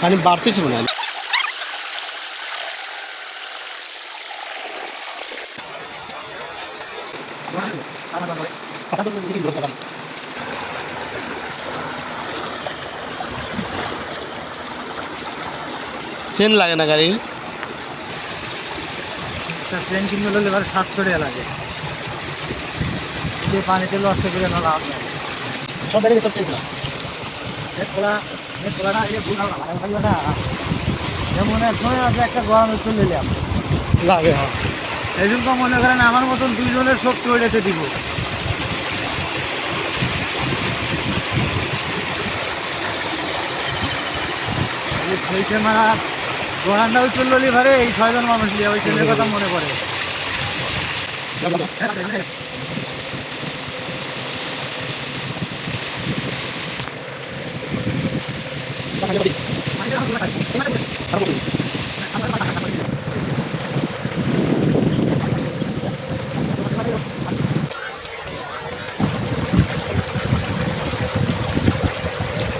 পানি বাড়তেছে মনে হয়। চেন লাগে না গাড়ির ট্রেন কিনতে হলে এবার সাতশো টাকা লাগে। পানিতে লস করে না। লাভ নেই সব গাড়ি দেখতে চেন খোলা এক সময় আছে একটা গরমে চলে এলাম লাগে হ্যাঁ। এই জন্য মনে করেন আমার মতন দুইজনের শক্তি ওইটাতে দিব। ক্যামেরা গোড়ানটাও চলল ভারে এই ছয়জন মানুষ নিয়ে ওই ছেলের কথা মনে পড়ে।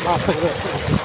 あ、そうです。